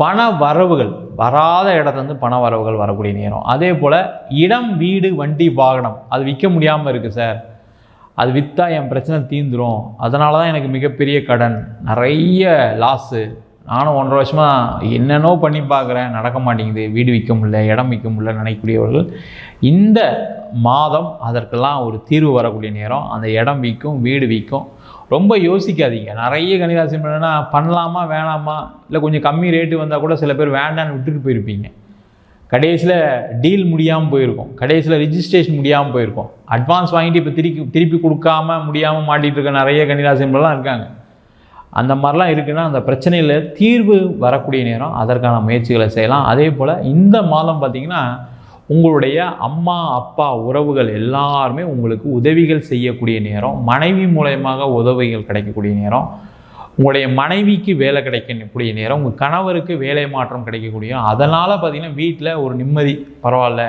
பண வரவுகள் வராத இடத்துலேருந்து பண வரவுகள் வரக்கூடிய நேரம். அதே போல் இடம் வீடு வண்டி வாகனம் அது விற்க முடியாமல் இருக்குது சார். அது விற்றா என் பிரச்சனை தீந்துடும் அதனால தான் எனக்கு மிகப்பெரிய கடன். நிறைய லாஸு நானும் ஒன்றரை வருஷமாக என்னென்னோ பண்ணி பார்க்குறேன். நடக்க மாட்டேங்குது. வீடு விற்க முடியல இடம் விற்க முடியல நினைக்கக்கூடியவர்கள். இந்த மாதம் அதற்கெல்லாம் ஒரு தீர்வு வரக்கூடிய நேரம். அந்த இடம் விற்கும் வீடு விற்கும். ரொம்ப யோசிக்காதீங்க. நிறைய கன்னிராசி என்னன்னா பண்ணலாமா வேணாமா? இல்லை கொஞ்சம் கம்மி ரேட்டு வந்தால் கூட சில பேர் வேண்டான்னு விட்டுட்டு போயிருப்பீங்க. கடைசியில் டீல் முடியாமல் போயிருக்கோம். கடைசியில் ரிஜிஸ்ட்ரேஷன் முடியாமல் போயிருக்கும். அட்வான்ஸ் வாங்கிட்டு இப்போ திருப்பி திருப்பி கொடுக்காம முடியாமல் மாட்டிகிட்டு இருக்க நிறைய கன்னிராசிலாம் இருக்காங்க. அந்த மாதிரிலாம் இருக்குன்னா அந்த பிரச்சனையில் தீர்வு வரக்கூடிய நேரம் அதற்கான முயற்சிகளை செய்யலாம். அதே போல் இந்த மாதம் பார்த்திங்கன்னா உங்களுடைய அம்மா அப்பா உறவுகள் எல்லாருமே உங்களுக்கு உதவிகள் செய்யக்கூடிய நேரம் மனைவி மூலயமாக உதவிகள் கிடைக்கக்கூடிய நேரம் உங்களுடைய மனைவிக்கு வேலை கிடைக்கக்கூடிய நேரம் உங்கள் கணவருக்கு வேலை மாற்றம் கிடைக்கக்கூடிய அதனால் பார்த்தீங்கன்னா வீட்டில் ஒரு நிம்மதி பரவாயில்ல.